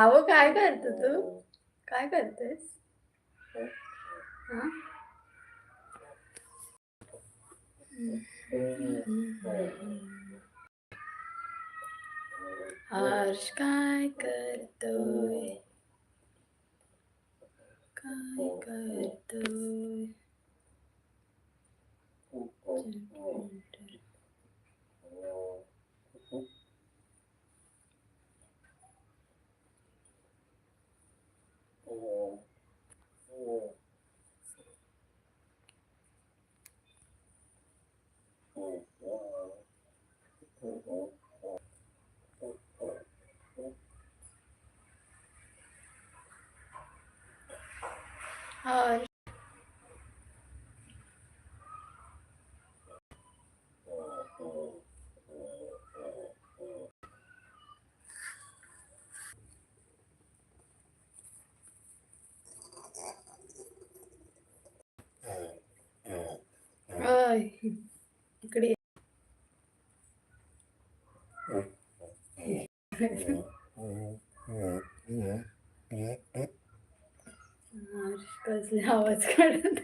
अहो काय करतो तू? काय करतेस? हर्ष काय करतोय? काय करतोय? हर्ष अय इकडे ये. हर्ष कसले आवाज काढत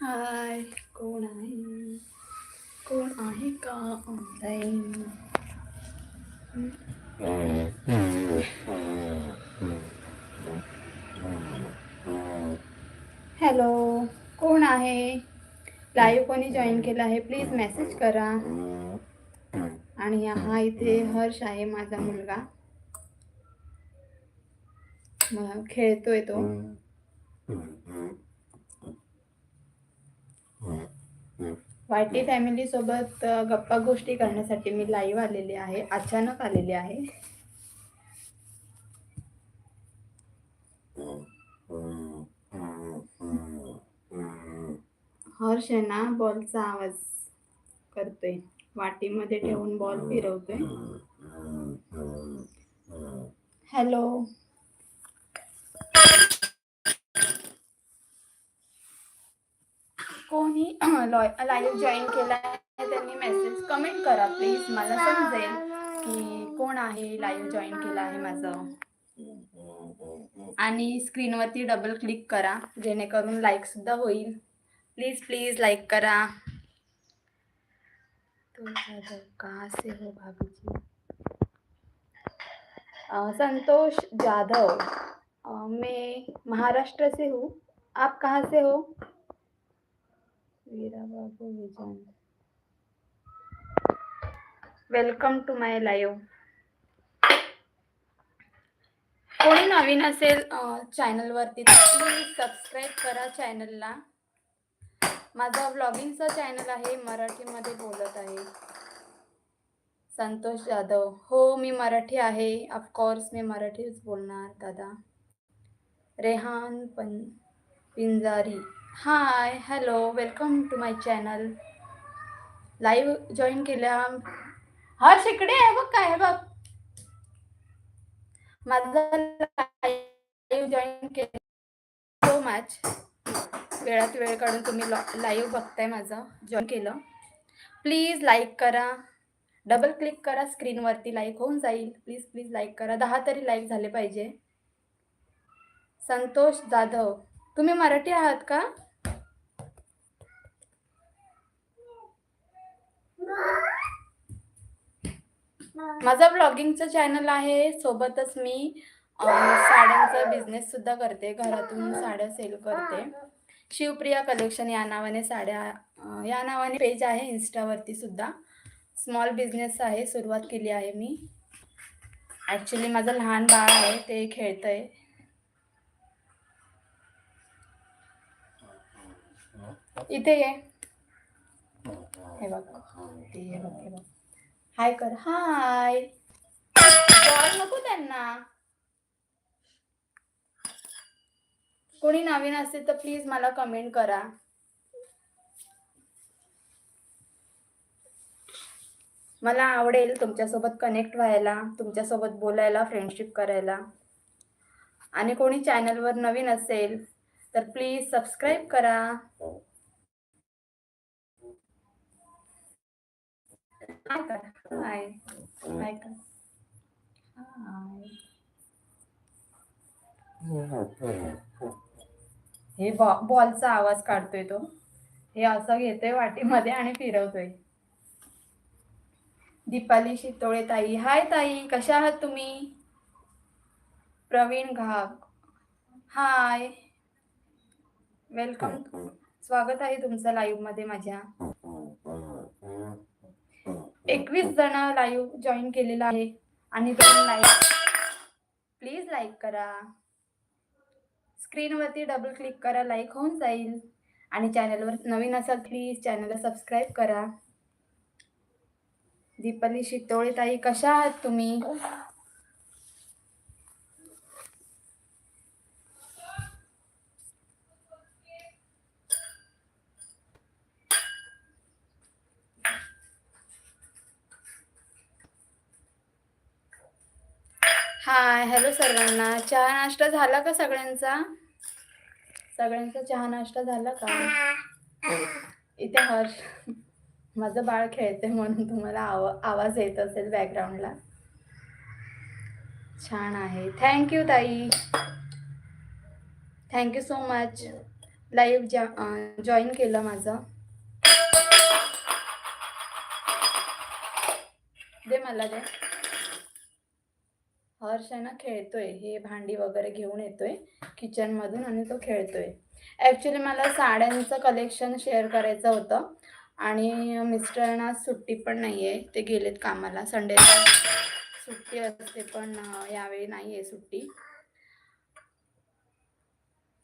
हाय कोण आहे? कोण आहे का ऑनलाईन हॅलो कोण आहे? लाईव्ह कोणी जॉईन केलं आहे प्लीज मेसेज करा. आणि हा इथे हर्ष आहे माझा मुलगा. मग खेळतोय तो. वाटी फॅमिली सोबत गप्पा गोष्टी करण्यासाठी मी लाईव्ह आलेली आहे अचानक आलेली आहे. हर्ष आहे ना बॉलचा आवाज करतोय. वाटीमध्ये ठेवून बॉल फिरवतोय. हॅलो. कोणी लाईव्ह जॉईन केला आहे त्यांनी मेसेज कमेंट करा प्लीज मला समजेल की कोण आहे लाईव्ह जॉईन केला आहे माझं. आणि स्क्रीनवरती डबल क्लिक करा जेणेकरून लाईक सुद्धा होईल. प्लीज प्लीज लाईक करा. तो कहाँ से हो भाभी जी संतोष जाधव. अ, मैं महाराष्ट्र से हूँ. आप कहाँ से हो? Veera Babu vision. Welcome to my live कोणी नवीन असेल चॅनलवरती तर प्लीज सबस्क्राईब करा चॅनलला माझा व्लॉगिंगचा चॅनल आहे मराठीमध्ये बोलत आहे. संतोष जाधव. हो मी मराठी आहे. ऑफकोर्स मी मराठीच बोलणार दादा. रेहान पन Pinjari. Hi hello welcome to my channel live join केल्या. हा शिकडे आहे बघ काय आहे बघ. माझा लाईव्ह जॉईन केलं. सो मच वेळात वेळ काढून तुम्ही लाईव्ह बघताय माझं. जॉईन केलं. प्लीज लाईक करा. डबल क्लिक करा. स्क्रीनवरती लाईक होऊन जाईल. प्लीज प्लीज लाईक करा. दहा तरी लाईक झाले पाहिजे. संतोष जाधव. तुम्ही मराठी आहात का? माझा ब्लॉगिंगचं चॅनल आहे. सोबतच मी साड्यांचा बिझनेस सुद्धा करते. घरातून साड्या सेल करते. शिवप्रिया कलेक्शन या नावाने साड्या या नावाने पेज आहे इन्स्टावरती सुद्धा. स्मॉल बिझनेस आहे सुरुवात केली आहे मी. ॲक्च्युली माझं लहान बाळ आहे ते खेळतंय. इथे ये. हे बघ. ते हे बघ हे बघ. हाय कर. हाय कॉल नको त्यांना. कोणी नवीन असेल तर प्लीज मला कमेंट करा. मला आवडेल तुमच्यासोबत कनेक्ट व्हायला तुमच्यासोबत बोलायला फ्रेंडशिप करायला. आणि कोणी चॅनलवर नवीन असेल तर प्लीज सबस्क्राईब करा. हाय हाय हाय हे बॉ बॉलचा आवाज काढतोय तो. हे असं घेतोय वाटीमध्ये आणि फिरवतोय. दीपाली शितोळे ताई हाय ताई कशा आहात तुम्ही? प्रवीण घाग हाय. वेलकम स्वागत आहे तुमचं लाईव्हमध्ये माझ्या. एकवीस जण लाईव्ह जॉईन केलेला आहे आणि दोन लाईक प्लीज लाईक करा. स्क्रीनवरती डबल क्लिक करा लाईक होऊन जाईल. आणि चॅनलवर नवीन असाल प्लीज चॅनलला सबस्क्राईब करा. दीपाली शितोळे ताई कशा आहात तुम्ही? हाय हॅलो सर्वांना. चहा नाश्ता झाला का सगळ्यांचा? सगळ्यांचा चहा नाश्ता झाला का? इथे हर्ष माझं बाळ खेळते म्हणून तुम्हाला आव आवाज येत असेल बॅकग्राऊंडला छान आहे. थँक्यू ताई. Thank you so much live जा जॉईन केलं माझं. दे मला दे. हर्ष आहे ना खेळतोय. हे भांडी वगैरे घेऊन येतोय किचन मधून आणि तो खेळतोय. ॲक्च्युली मला साड्यांचं कलेक्शन शेअर करायचं होतं आणि मिस्टरांना सुट्टी पण नाही आहे ते गेलेत कामाला. संडेला सुट्टी असते पण यावेळी नाही आहे सुट्टी.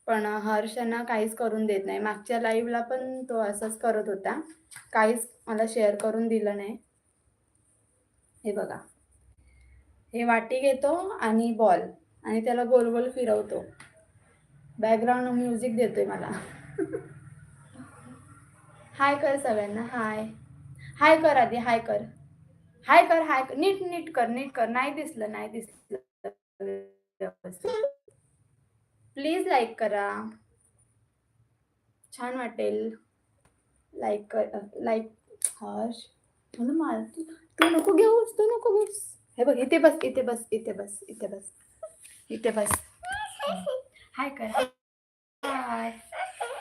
पण हर्षांना काहीच करून देत नाही. मागच्या लाईव्हला पण तो असंच करत होता. काहीच मला शेअर करून दिलं नाही. हे बघा. हे वाटी घेतो आणि बॉल आणि त्याला गोल गोल फिरवतो. बॅकग्राऊंड म्युझिक देतोय मला. हाय कर सगळ्यांना हाय हाय कर आधी हाय कर. हाय कर हाय कर. नीट नीट कर नीट कर. नाही दिसलं नाही दिसलं. प्लीज लाईक करा. छान वाटेल. लाईक कर लाईक हर्ष मला तू तू नको घेऊस तू नको घेऊस. हे बघ इथे बस इथे बस इथे बस इथे बस. इथे बस. हाय कर. हाय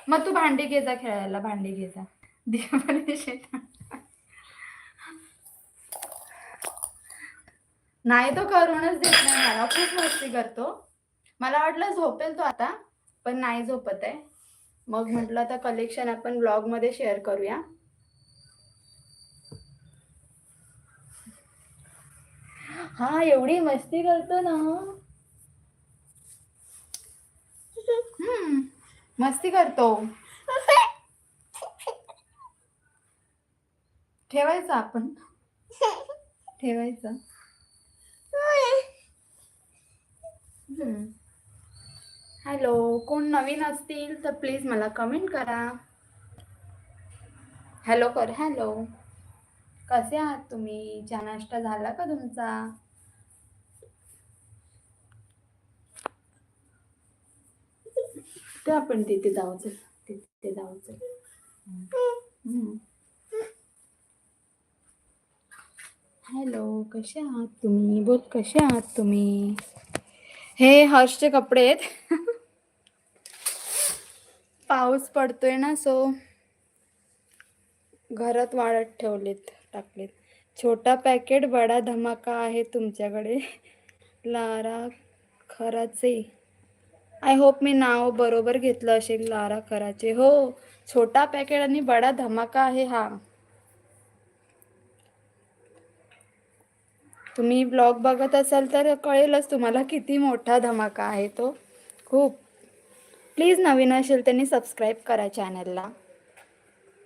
मग तू भांडी घे जा खेळायला भांडी घे जा. शेतात. नाही तो करूनच देत नाही मला. खूप मस्ती करतो. मला वाटलं झोपेल तो आता पण नाही झोपत आहे. मग म्हटलं आता कलेक्शन आपण ब्लॉगमध्ये शेअर करूया. हा एवढी मस्ती करतो ना. हम्म मस्ती करतो. ठेवायचं आपण? ठेवायचं. हॅलो कोण नवीन असतील तर प्लीज मला कमेंट करा. हॅलो कर हॅलो. कसे आहात तुम्ही? चहा नाश्ता झाला का तुमचा? ते आपण तिथे जाऊचं तिथे जाऊचं. हॅलो कसे आहात तुम्ही? बोल कसे आहात तुम्ही? हे हर्षचे कपडे आहेत. पाऊस पडतोय ना सो घरात वाढत ठेवलेत टाकलेत. छोटा पॅकेट बडा धमाका आहे तुमच्याकडे. लारा खराचे. आय होप मी नाव बरोबर घेतलं असेल लारा कराचे हो छोटा पॅकेट आणि बडा धमाका आहे हा. तुम्ही ब्लॉग बघत असाल तर कळेलच तुम्हाला किती मोठा धमाका आहे तो. खूप. प्लीज नवीन असेल त्यांनी सबस्क्राईब करा चॅनलला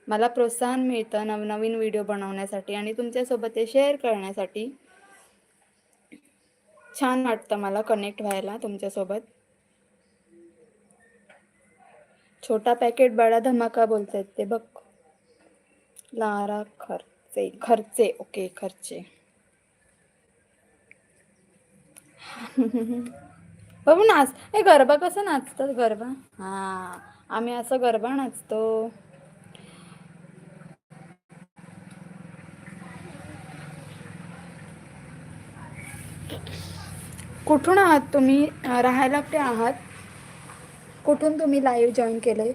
मला प्रोत्साहन मिळतं नवनवीन व्हिडिओ बनवण्यासाठी आणि तुमच्यासोबत ते शेअर करण्यासाठी. छान वाटतं मला कनेक्ट व्हायला तुमच्यासोबत. छोटा पॅकेट बडा धमाका बोलतायत ते बघ. लारा खर्चे खर्चे ओके खर्चे. बघू नाच. हे गरबा कसं नाचतात गरबा? हा आम्ही असं गरबा नाचतो. कुठून आहात तुम्ही? राहायला कुठे आहात? कुठून तुम्ही लाईव्ह जॉईन केलं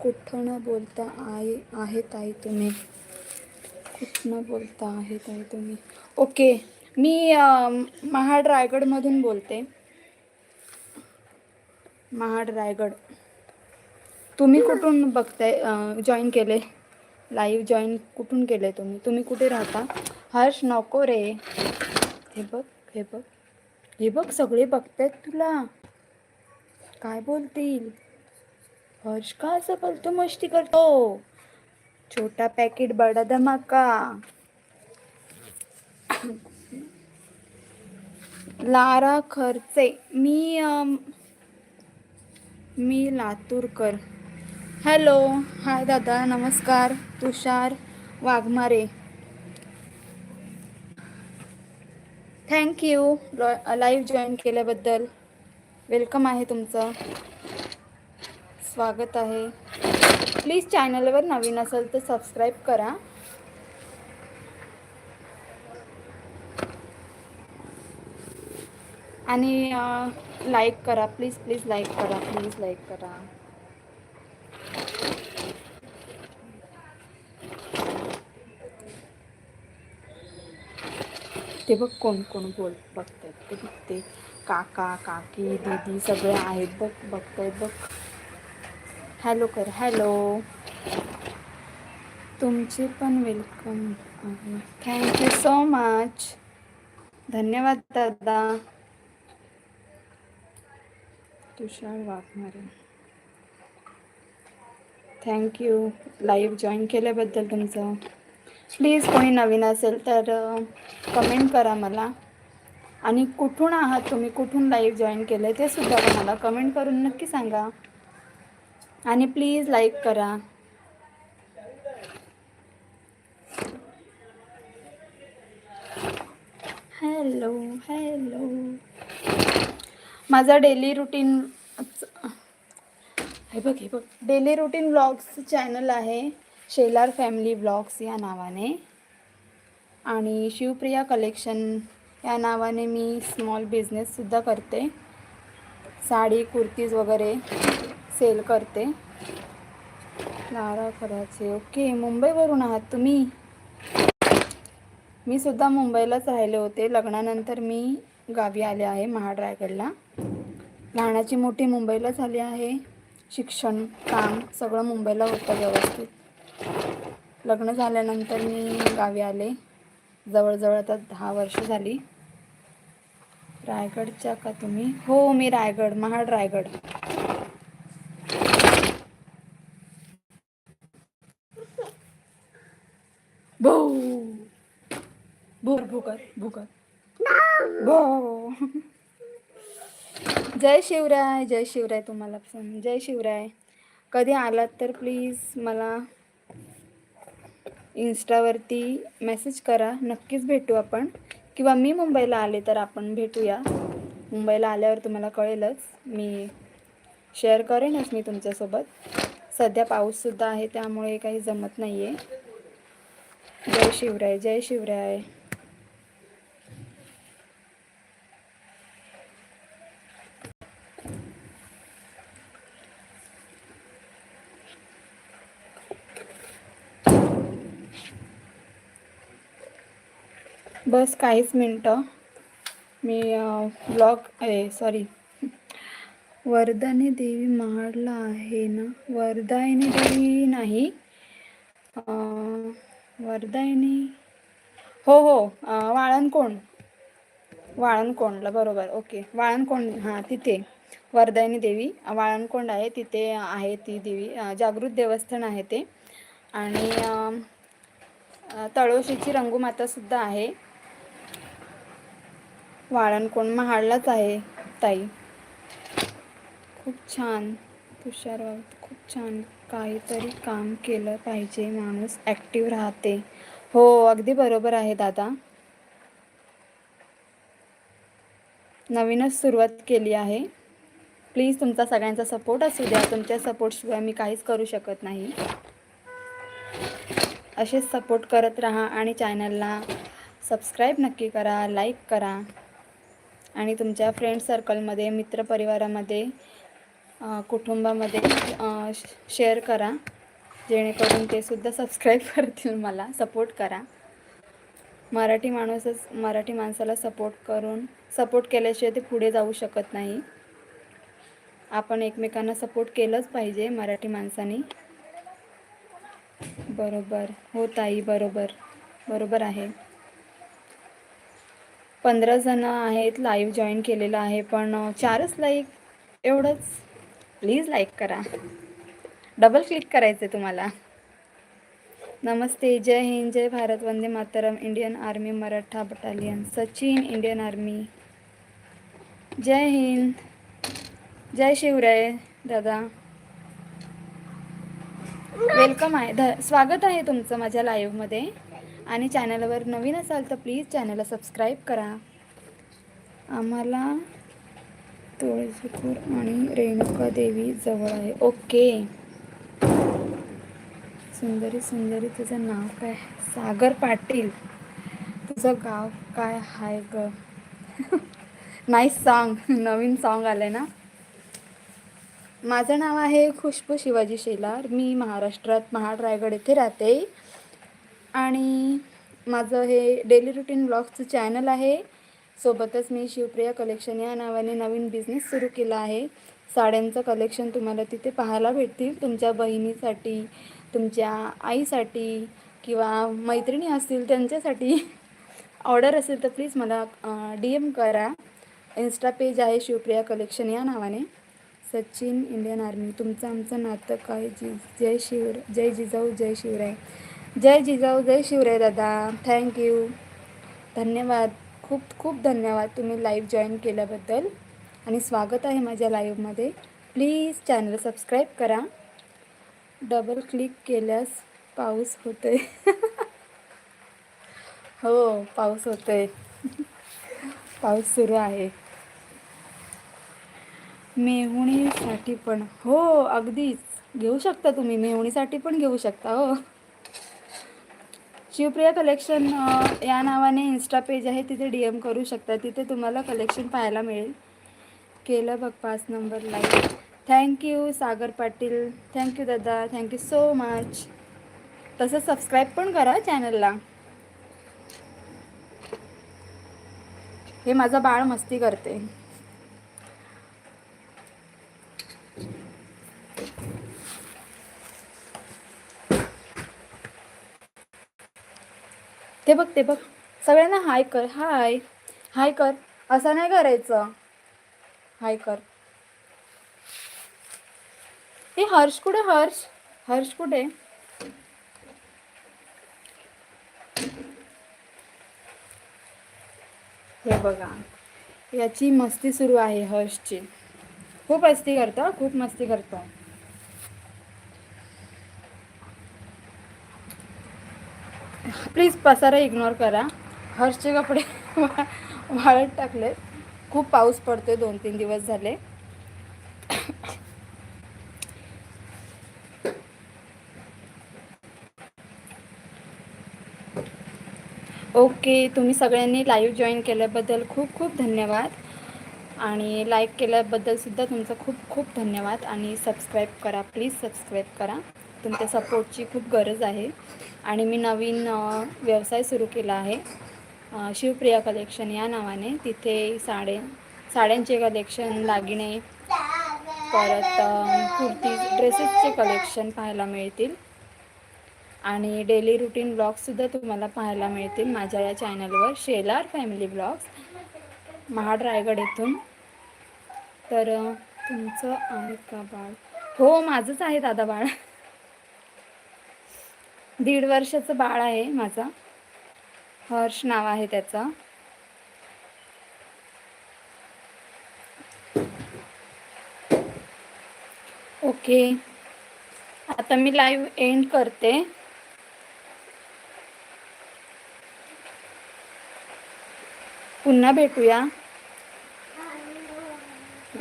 कुठनं बोलता आहे आहे ताई तुम्ही. कुठनं बोलता आहे ताई तुम्ही. ओके मी महाड रायगडमधून बोलते. महाड रायगड. तुम्ही कुठून बघताय जॉईन केले? लाईव्ह जॉईन कुठून केले तुम्ही? तुम्ही कुठे राहता? हर्ष नको रे. हे बघ हे बघ. हे बघ सगळे बघतायत तुला. काय बोलतील? हर्ष का असं बोलतो मस्ती करतो? छोटा पॅकेट बडा धमाका. लारा खर्चे. मी अम, मी लातूरकर. हॅलो. हाय दादा. नमस्कार. Tushar Waghmare. Thank you live join केल्याबद्दल. वेलकम आहे तुमचं. स्वागत आहे. प्लीज चॅनलवर नवीन असेल तर सबस्क्राईब करा. आणि लाईक करा. प्लीज प्लीज लाईक करा. प्लीज लाईक करा. ते बघ कोण कोण बोल बघतायत ते बघते. काका काकी दीदी सगळे आहेत बघ बघतायत बघ. हॅलो कर हॅलो तुमचे पण वेलकम आहे. थँक्यू सो मच धन्यवाद दादा. Tushar Waghmare. Thank you live join केल्याबद्दल तुमचं. प्लीज कोणी नवीन असेल तर कमेंट करा मला. आणि कुठून आहात तुम्ही? कुठून लाईव्ह जॉईन केलं आहे ते सुद्धा मला कमेंट करून नक्की सांगा. आणि प्लीज लाईक करा. हॅलो हॅलो माझा डेली रुटीन हे बघ हे बघ. डेली रुटीन ब्लॉग्स चॅनल आहे. शेलार फॅमिली ब्लॉग्स या नावाने. आणि शिवप्रिया कलेक्शन या नावाने मी स्मॉल बिझनेससुद्धा करते. साडी कुर्तीज वगैरे सेल करते. लारा खराचे ओके मुंबईवरून आहात तुम्ही? मी सुद्धा मुंबईलाच राहिले होते. लग्नानंतर मी गावी आले आहे महाड्रायगडला. लहानाची मोठी मुंबईला झाली आहे. शिक्षण काम सगळं मुंबईला होतं व्यवस्थित. लग्न झाल्यानंतर मी गावी आले. जवळजवळ आता दहा वर्ष झाली. रायगडच्या का तुम्ही? हो मी रायगड महाड रायगड. भाऊ भूर भुकर भुकर. भाऊ जय शिवराय जय शिवराय तुम्हाला पण. जय शिवराय. कधी आलात तर प्लीज मला इन्स्टावरती मेसेज करा. नक्कीच भेटू आपण. किंवा मी मुंबईला आले तर आपण भेटूया. मुंबईला आल्यावर तुम्हाला कळेलच. मी शेअर करेनच मी तुमच्यासोबत. सध्या पाऊससुद्धा आहे त्यामुळे काही जमत नाही आहे जय शिवराय जय शिवराय. बस काहीच मिनटं. मी ब्लॉग आहे सॉरी. वरदाने देवी महाडला आहे ना? वरदायनी देवी नाही. अं, वरदायनी हो हो वाळणकोंड. वाळणकोण वाळणकोंडला बरोबर ओके. वाळणकोंड हां तिथे. वरदायनी देवी वाळणकोंड आहे तिथे आहे ती देवी. जागृत देवस्थान आहे ते. आणि तळोशीची रंगूमातासुद्धा आहे. वाळणकोण महाडलाच आहे ताई. खूप छान. तुषार बाबत खूप छान काहीतरी काम केलं पाहिजे. माणूस ॲक्टिव्ह राहते. हो अगदी बरोबर आहे दादा. नवीनच सुरुवात केली आहे. प्लीज तुमचा सगळ्यांचा सपोर्ट असू द्या. तुमच्या सपोर्टशिवाय मी काहीच करू शकत नाही. असेच सपोर्ट करत राहा आणि चॅनलला सबस्क्राईब नक्की करा लाईक करा. आणि तुमच्या फ्रेंड सर्कलमध्ये मित्रपरिवारामध्ये कुटुंबामध्ये शेअर करा. जेणेकरून ते सुद्धा सबस्क्राईब करतील मला. सपोर्ट करा. मराठी माणूसच मराठी माणसाला सपोर्ट करून सपोर्ट केल्याशिवाय ते पुढे जाऊ शकत नाही. आपण एकमेकांना सपोर्ट केलंच पाहिजे मराठी माणसानी. बरोबर. हो ताई बरोबर. बरोबर आहे. पंधरा जण आहेत लाईव्ह जॉईन केलेलं आहे पण चारच लाईक एवढंच. प्लीज लाईक करा. डबल क्लिक करायचं आहे तुम्हाला. नमस्ते जय हिंद जय भारत वंदे Mataram Indian army Maratha battalion Sachin Indian army जय हिंद. जय शिवराय दादा. वेलकम आहे. ध स्वागत आहे तुमचं माझ्या लाईव्हमध्ये आणि चॅनलवर नवीन असाल तर प्लीज चॅनलला सबस्क्राईब करा. आम्हाला तुळशीपूर आणि रेणुका देवी जवळ आहे. ओके. सुंदरी सुंदरी तुझं नाव काय सागर पाटील. तुझं गाव काय हाय ग? नाईस सॉन्ग नवीन सॉन्ग आलं ना? माझं नाव आहे खुशबू शिवाजी शेलार. मी महाराष्ट्रात महाड रायगड येथे राहते. आणि माझं हे डेली रुटीन ब्लॉगचं चॅनल आहे. सोबतच मी शिवप्रिया कलेक्शन या नावाने नवीन बिझनेस सुरू केला आहे. साड्यांचं कलेक्शन तुम्हाला तिथे पाहायला भेटतील. तुमच्या बहिणीसाठी तुमच्या आईसाठी किंवा मैत्रिणी असतील त्यांच्यासाठी ऑर्डर असेल तर प्लीज मला डी एम करा. इन्स्टा पेज आहे शिवप्रिया कलेक्शन या नावाने. सचिन इंडियन आर्मी तुमचं आमचं नातं काय? जी जय शिवर जय जिजाऊ जय शिवराय. जय जिजाऊ जय शिवराय दादा. थँक्यू धन्यवाद. खूप खूप धन्यवाद तुम्ही लाईव्ह जॉईन केल्याबद्दल. आणि स्वागत आहे माझ्या लाईव्हमध्ये प्लीज चॅनल सबस्क्राईब करा. डबल क्लिक केल्यास पाऊस होतोय. हो पाऊस होतोय. पाऊस सुरू आहे. मेहुणीसाठी पण. हो अगदीच. घेऊ शकता तुम्ही. मेहुणीसाठी पण घेऊ शकता हो. शिवप्रिया कलेक्शन या नावाने इन्स्टा पेज आहे. तिथे डी एम करू शकता. तिथे तुम्हाला कलेक्शन पाहायला मिळेल. केलं बघ पाच number like thank you Sagar Patil. Thank you दादा. थँक्यू सो मच तसं सबस्क्राईब पण करा चॅनलला हे माझं बाळ मस्ती करते. ते बघ ते बघ. सगळ्यांना हाय कर हाय. हाय कर. असं नाही करायचं. हाय कर. हे हर्ष कुठे हर्ष? हर्ष कुठे? हे बघा. याची मस्ती सुरू आहे हर्षची. खूप मस्ती करतो खूप मस्ती करतो. प्लीज पसारा इग्नोर करा. हर्षचे कपडे वाळत टाकले खूप पाऊस पडतोय दोन तीन दिवस झाले. ओके तुम्ही सगळ्यांनी लाईव्ह जॉईन केल्याबद्दल खूप खूप धन्यवाद. आणि लाईक केल्याबद्दलसुद्धा तुमचं खूप खूप धन्यवाद. आणि सबस्क्राईब करा प्लीज सबस्क्राईब करा. तुमच्या सपोर्टची खूप गरज आहे. आणि मी नवीन व्यवसाय सुरू केला आहे. शिवप्रिया कलेक्शन या नावाने. तिथे साडे साड्यांचे कलेक्शन दागिने परत कुर्ती ड्रेसेसचे कलेक्शन पाहायला मिळतील. आणि डेली रुटीन ब्लॉग्ससुद्धा तुम्हाला पाहायला मिळतील माझ्या या चॅनलवर शेलार फॅमिली ब्लॉग्स महाड रायगड येथून तर तुमचं आहे का बाळ? हो माझंच आहे दादा बाळ. दीड वर्षाचं बाळ आहे माझं. हर्ष नाव आहे त्याचं. ओके. आता मी लाईव्ह एंड करते. पुन्हा भेटूया.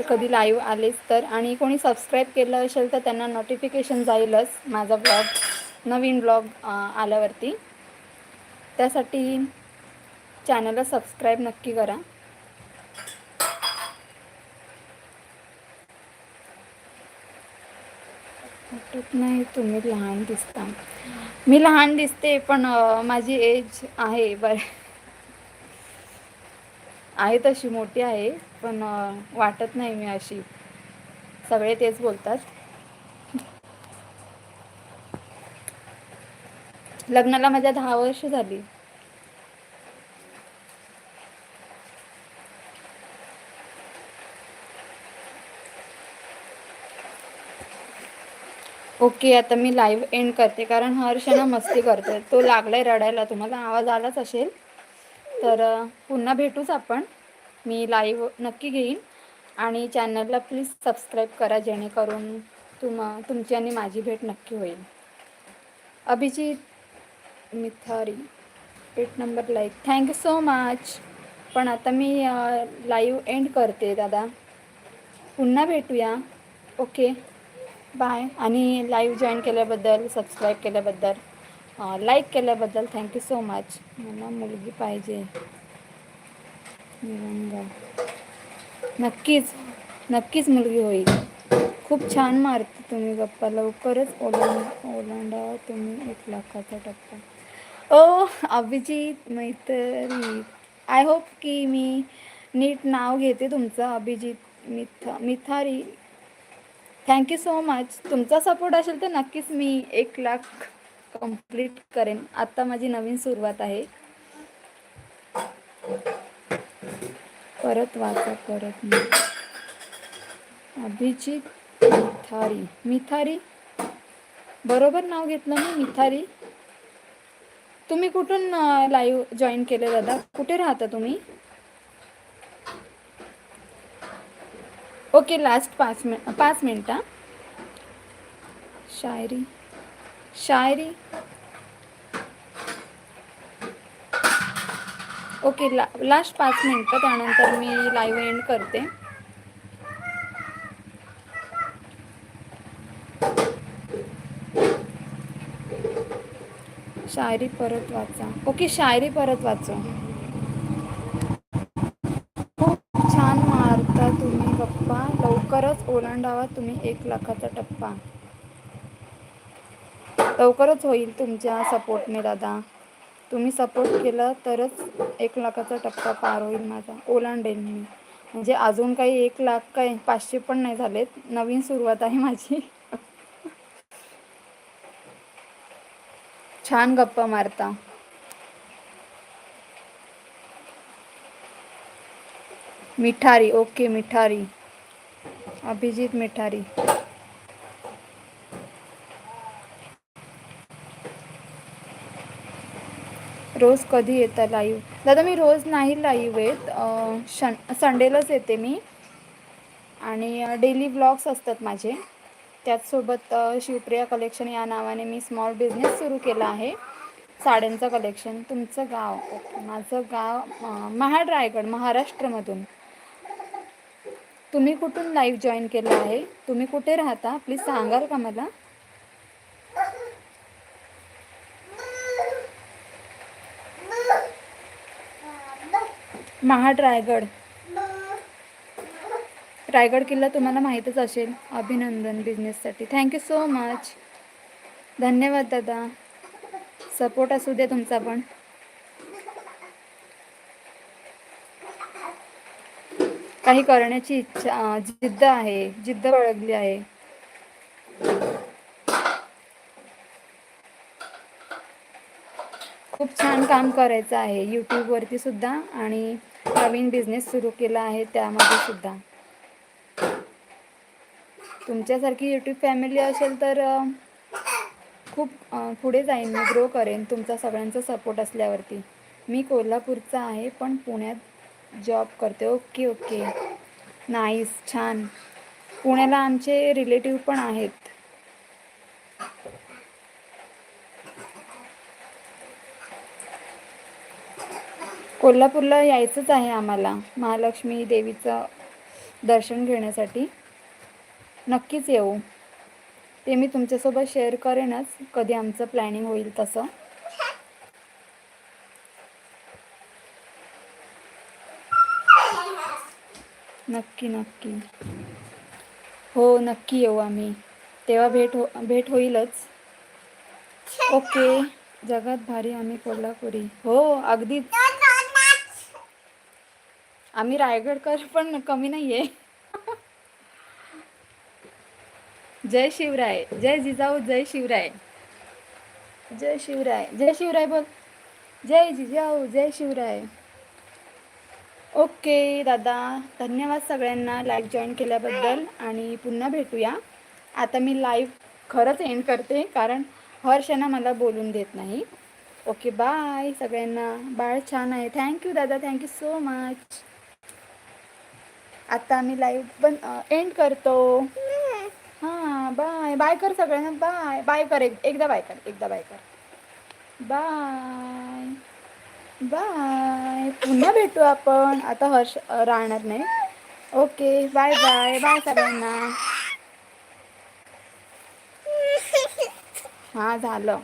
कधी लाईव्ह आलेच तर. आणि कोणी सबस्क्राईब केलं असेल तर त्यांना नोटिफिकेशन जाईलच माझा ब्लॉग नवीन ब्लॉग आल्यावरती. त्यासाठी चॅनलला सबस्क्राईब नक्की करा. नाही तुम्ही लहान दिसता. मी लहान दिसते पण माझी एज आहे. बर. आहे तशी मोठी आहे. पण वाटत नाही मी अशी. सगळे तेच बोलतात. लग्नाला माझ्या दहा वर्ष झाली. ओके आता मी लाईव्ह एंड करते कारण हर्ष ना मस्ती करते तो लागलाय रडायला. तुम्हाला आवाज आलाच असेल. तर पुन्हा भेटूच आपण. मी लाईव्ह नक्की घेईन. आणि चॅनलला प्लीज सबस्क्राईब करा जेणेकरून तुम तुमची आणि माझी भेट नक्की होईल. Abhijit Mithari eight number like thank you so much पण आता मी लाईव्ह एंड करते दादा. पुन्हा भेटूया. ओके बाय आणि लाईव्ह जॉईन केल्याबद्दल सबस्क्राईब केल्याबद्दल लाईक केल्याबद्दल थँक्यू सो मच मला मुलगी पाहिजे. निरंगा नक्कीच नक्कीच मुलगी होईल. खूप छान मारते तुम्ही गप्पा. लवकरच ओलांड ओलांडा तुम्ही एक लाखाचा टप्पा. ओ अभिजित मैत्री. आय होप की मी नीट नाव घेते तुमचं Abhijit Mitha Mithari. Thank you so much तुमचा सपोर्ट असेल तर नक्कीच मी एक लाख कंप्लीट करेन. आत्ता माझी नवीन सुरुवात आहे. परत वाचा परत मी अभिजित मिथारी. मिथारी? बरोबर नाव घेतलं ना मिथारी? तुम्ही कुठून लाईव्ह जॉईन केले दादा? कुठे राहता तुम्ही? ओके लास्ट पाच मिन पाच मिनटं शायरी. शायरी? ओके ला लास्ट पाच मिनटं त्यानंतर मी लाईव्ह एंड करते. शायरी परत वाचा. ओके शायरी परत वाचा खूप छान मारता तुम्ही गप्पा. लवकरच ओलांडावा तुम्ही एक लाखाचा टप्पा. लवकरच होईल तुमच्या सपोर्टने दादा. तुम्ही सपोर्ट केला तरच एक लाखाचा टप्पा पार होईल माझा. ओलांडेल मी. म्हणजे अजून काही एक लाख काही पाचशे पण नाही झालेत. नवीन सुरुवात आहे माझी. छान गप्पा मारता. मिठारी. ओके मिठारी. अभिजित मिठारी. रोज कधी येता लाईव्ह दादा मी रोज नाही लाईव्ह येत. शन संडेलाच येते मी. आणि डेली ब्लॉग्स असतात माझे. त्याचसोबत शिवप्रिया कलेक्शन या नावाने मी स्मॉल बिझनेस सुरू केला आहे. साड्यांचं कलेक्शन तुमचं गाव. ओके माझं गाव महाड रायगड महाराष्ट्रामधून. तुम्ही कुठून लाईव्ह जॉईन केलं आहे? तुम्ही कुठे राहता? प्लीज सांगाल का मला? महाड रायगड रायगड किल्ला तुम्हाला माहीतच असेल. अभिनंदन बिझनेससाठी थँक्यू सो मच धन्यवाद दादा. सपोर्ट असू दे तुमचा पण. काही करण्याची इच्छा जिद्द आहे. जिद्द बाळगली आहे. खूप छान काम करायचं आहे. यूट्यूबवरती सुद्धा आणि नवीन बिझनेस सुरू केला आहे त्यामध्ये सुद्धा. तुमच्यासारखी यूट्यूब फॅमिली असेल तर खूप पुढे जाईन मी ग्रो करेन तुमचा सगळ्यांचा सपोर्ट असल्यावरती. मी कोल्हापूरचा आहे पण पुण्यात जॉब करते. ओके ओके नाईस छान. पुण्याला आमचे रिलेटिव्ह पण आहेत. कोल्हापूरला यायचंच आहे आम्हाला महालक्ष्मी देवीचं दर्शन घेण्यासाठी. नक्कीच येऊ. ते मी तुमच्यासोबत शेअर करेनच कधी आमचं प्लॅनिंग होईल तसं. नक्की नक्की. हो नक्की येऊ आम्ही. तेव्हा भेट हो भेट होईलच. ओके. जगात भारी आम्ही कोल्हापुरी. हो अगदीच. आम्ही रायगडकर पण कमी नाही आहे जय शिवराय जय जिजाऊ जय शिवराय. जय शिवराय जय शिवराय बोल. जय जिजाऊ जय शिवराय. ओके दादा धन्यवाद सगळ्यांना लाईव्ह जॉईन केल्याबद्दल आणि पुन्हा भेटूया. आता मी लाईव्ह खरंच एंड करते कारण हर्षना मला बोलून देत नाही. ओके बाय सगळ्यांना. बाळ छान आहे. थँक्यू दादा थँक्यू सो मच. आता आम्ही लाईव्ह पण एंड करतो. हां बाय बाय कर सगळ्यांना. बाय बाय कर. एक एकदा बाय कर. एकदा बाय कर. बाय बाय पुन्हा भेटू आपण. आता हर्ष राहणार नाही. ओके बाय बाय बाय सगळ्यांना. हां झालं.